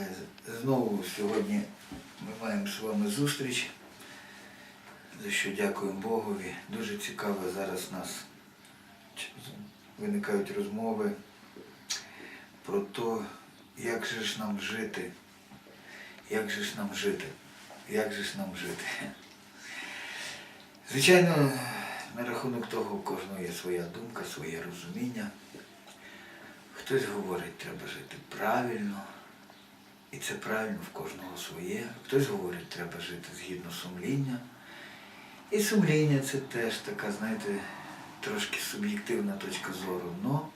Е, Знову сьогодні ми маємо з вами зустріч, за що дякуємо Богові. Дуже цікаво зараз у нас виникають розмови про те, як же ж нам жити, як же ж нам жити, як же ж нам жити. Звичайно, на рахунок того у кожного є своя думка, своє розуміння. Хтось говорить, треба жити правильно, і це правильно в кожного своє. Хтось говорить, треба жити згідно сумління. І сумління це теж така, знаєте, трошки суб'єктивна точка зору. Но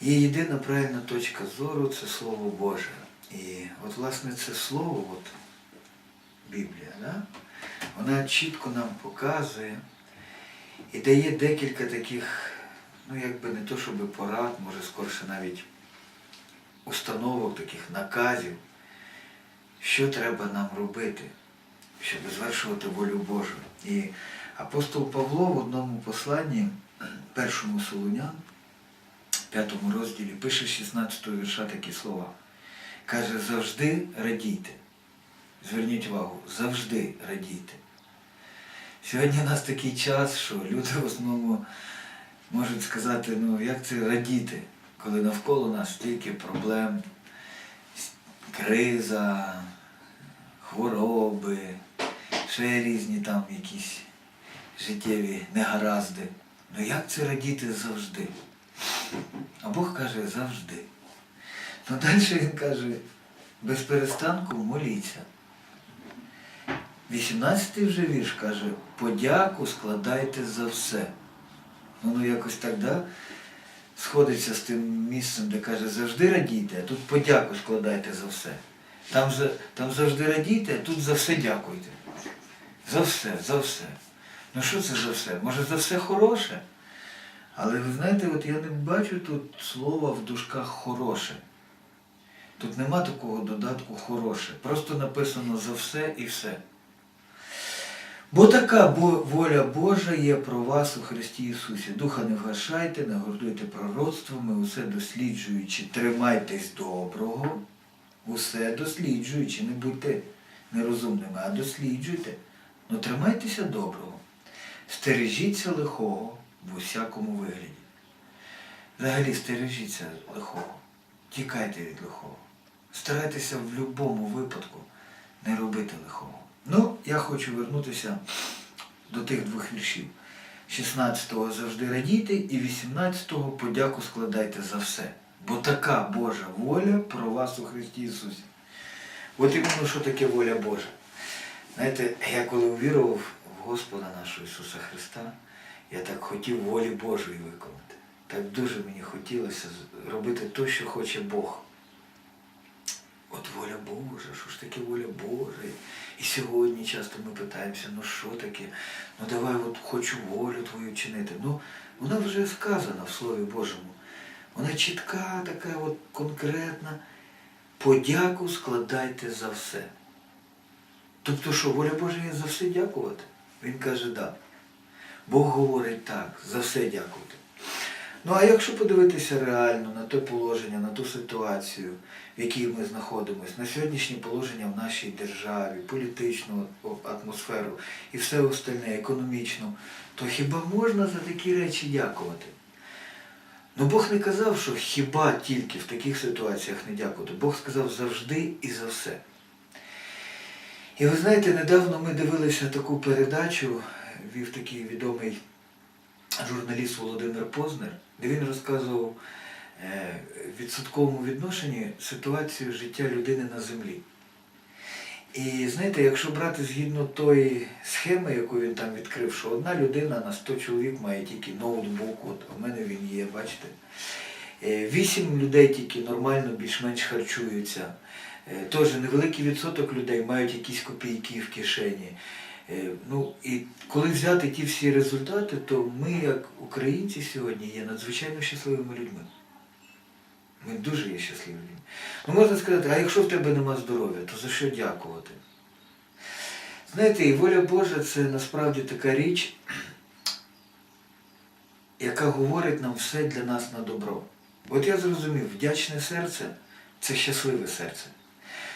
є єдина правильна точка зору це Слово Боже. І от власне це слово, от Біблія, да? вона чітко нам показує і дає декілька таких, ну якби не то, щоб порад, може скорше навіть установок, таких наказів, що треба нам робити, щоб звершувати волю Божу. І апостол Павло в одному посланні, першому Солунян, п'ятому розділі, пише 16 вірша такі слова. Каже, завжди радійте. Зверніть увагу, завжди радійте. Сьогодні у нас такий час, що люди в основному можуть сказати, ну як це радіти, коли навколо нас стільки проблем, криза, хвороби, ще різні там якісь життєві негаразди. Ну як це радіти завжди? А Бог каже завжди. Ну далі він каже, без перестанку моліться. 18-й вже вірш каже, подяку складайте за все. Ну, ну якось так, да? Сходиться з тим місцем, де каже, завжди радійте, а тут подяку складайте за все. Там, там завжди радійте, а тут за все дякуйте. За все, за все. Ну що це за все? Може за все хороше? Але ви знаєте, от я не бачу тут слова в дужках хороше. Тут нема такого додатку хороше. Просто написано за все і все. Бо така воля Божа є про вас у Христі Ісусі. Духа не вгашайте, не гордуйте пророцтвами, усе досліджуючи, тримайтесь доброго, усе досліджуючи, не будьте нерозумними, а досліджуйте. Ну тримайтеся доброго. Стережіться лихого в усякому вигляді. Взагалі стережіться лихого. Тікайте від лихого. Старайтеся в будь-якому випадку не робити лихого. Ну, я хочу вернутися до тих двох віршів. 16-го завжди радійте і 18-го подяку складайте за все. Бо така Божа воля про вас у Христі Ісусі. От іменно що таке воля Божа. Знаєте, я коли увірував в Господа нашого Ісуса Христа, я так хотів волі Божої виконати. Так дуже мені хотілося робити те, що хоче Бог. От воля Божа, що ж таке воля Божа? І сьогодні часто ми питаємося, ну що таке? Ну давай от хочу волю твою чинити. Ну, вона вже сказана в Слові Божому. Вона чітка, така от конкретна. Подяку складайте за все. Тобто що, воля Божа є за все дякувати? Він каже, да. Бог говорить так, за все дякувати. Ну а якщо подивитися реально на те положення, на ту ситуацію, в якій ми знаходимося, на сьогоднішнє положення в нашій державі, політичну атмосферу і все остальне, економічну, то хіба можна за такі речі дякувати? Ну Бог не казав, що хіба тільки в таких ситуаціях не дякувати. Бог сказав завжди і за все. І ви знаєте, недавно ми дивилися таку передачу, вів такий відомий журналіст Володимир Познер, де він розказував е, в відсотковому відношенні ситуацію життя людини на землі. І знаєте, якщо брати згідно тої схеми, яку він там відкрив, що одна людина на 100 чоловік має тільки ноутбук, от у мене він є, бачите. Е, Вісім людей тільки нормально, більш-менш харчуються. Е, Теж невеликий відсоток людей мають якісь копійки в кишені. Е, Ну і коли взяти ті всі результати, то ми, як українці, сьогодні є надзвичайно щасливими людьми. Ми дуже є щасливі людьми. Ну можна сказати, а якщо в тебе нема здоров'я, то за що дякувати? Знаєте, і воля Божа це насправді така річ, яка говорить нам все для нас на добро. От я зрозумів, вдячне серце це щасливе серце.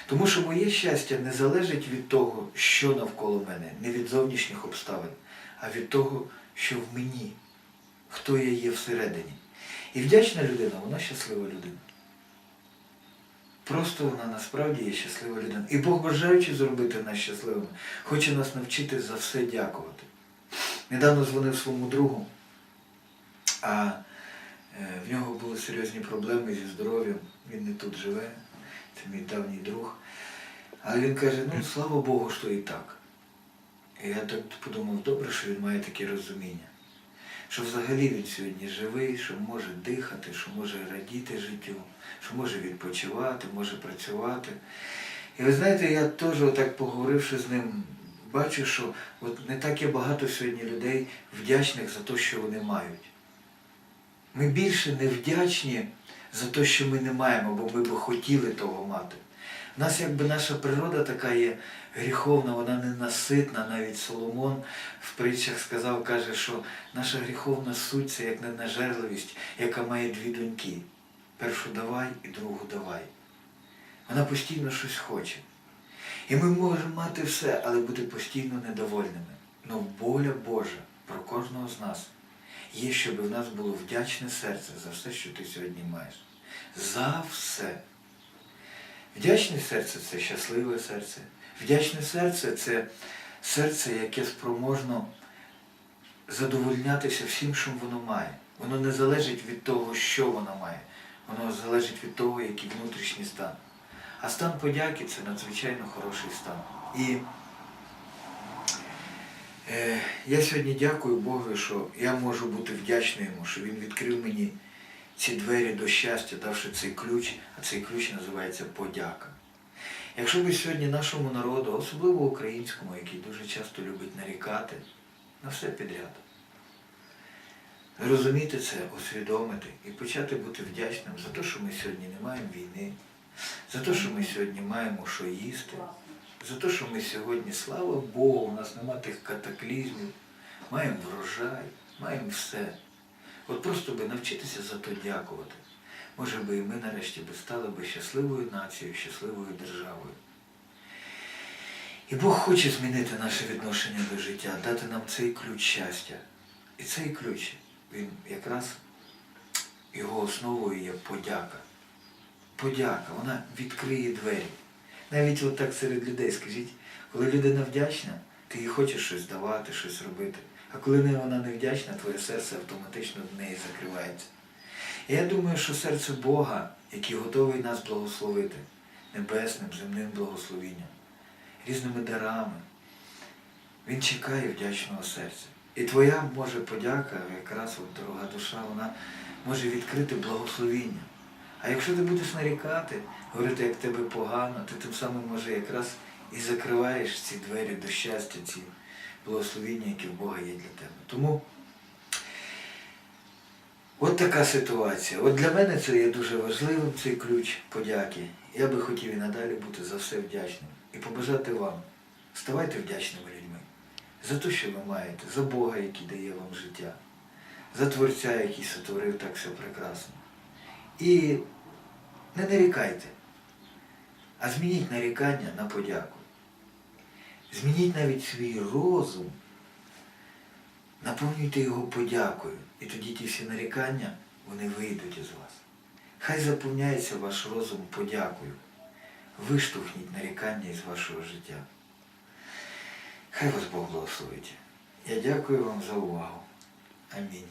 Тому що моє щастя не залежить від того, що навколо мене, не від зовнішніх обставин, а від того, що в мені, хто я є всередині. І вдячна людина, вона щаслива людина. Просто вона насправді є щаслива людина. І Бог, бажаючи зробити нас щасливими, хоче нас навчити за все дякувати. Недавно дзвонив своєму другу, а е, в нього були серйозні проблеми зі здоров'ям. Він не тут живе, це мій давній друг. Але він каже, ну слава Богу, що і так. І я так подумав, добре, що він має таке розуміння. Що взагалі він сьогодні живий, що може дихати, що може радіти життю, що може відпочивати, може працювати. І ви знаєте, я теж отак поговоривши з ним, бачу, що от не так є багато сьогодні людей вдячних за те, що вони мають. Ми більше не вдячні за те, що ми не маємо, бо ми б хотіли того мати. У нас якби наша природа така є гріховна, вона ненаситна. Навіть Соломон в притчах сказав, каже, що наша гріховна суть це як ненажерливість, яка має дві доньки. Першу давай і другу давай. Вона постійно щось хоче. І ми можемо мати все, але бути постійно недовольними. Но воля Божа про кожного з нас є, щоб в нас було вдячне серце за все, що ти сьогодні маєш. За все. Вдячне серце це щасливе серце. Вдячне серце це серце, яке спроможно задовольнятися всім, що воно має. Воно не залежить від того, що воно має. Воно залежить від того, який внутрішній стан. А стан подяки це надзвичайно хороший стан. І я сьогодні дякую Богу, що я можу бути вдячним йому, що він відкрив мені ці двері до щастя, давши цей ключ, а цей ключ називається подяка. Якщо би сьогодні нашому народу, особливо українському, який дуже часто любить нарікати на все підряд, розуміти це, усвідомити і почати бути вдячним за те, що ми сьогодні не маємо війни, за те, що ми сьогодні маємо що їсти, за те, що ми сьогодні, слава Богу, у нас нема тих катаклізмів, маємо врожай, маємо все. От просто би навчитися за то дякувати. Може би і ми нарешті би стали би щасливою нацією, щасливою державою. І Бог хоче змінити наше відношення до життя, дати нам цей ключ щастя. І цей ключ, він якраз його основою є подяка. Подяка, вона відкриє двері. Навіть от так серед людей, скажіть, коли людина вдячна, ти їй хочеш щось давати, щось робити. А коли вона не вдячна, твоє серце автоматично до неї закривається. І я думаю, що серце Бога, який готовий нас благословити небесним, земним благословінням, різними дарами, він чекає вдячного серця. І твоя може подяка, якраз от дорога душа, вона може відкрити благословіння. А якщо ти будеш нарікати, говорити, як тебе погано, ти тим самим може якраз і закриваєш ці двері до щастя, ці благословіння, які в Бога є для тебе. Тому от така ситуація. От для мене це є дуже важливим, цей ключ подяки. Я би хотів і надалі бути за все вдячним. І побажати вам, ставайте вдячними людьми за те, що ви маєте, за Бога, який дає вам життя, за Творця, який сотворив так все прекрасно. І не нарікайте, а змініть нарікання на подяку. Змініть навіть свій розум, наповнюйте його подякою. І тоді ті всі нарікання, вони вийдуть із вас. Хай заповняється ваш розум подякою. Виштовхніть нарікання із вашого життя. Хай вас Бог благословить. Я дякую вам за увагу. Амінь.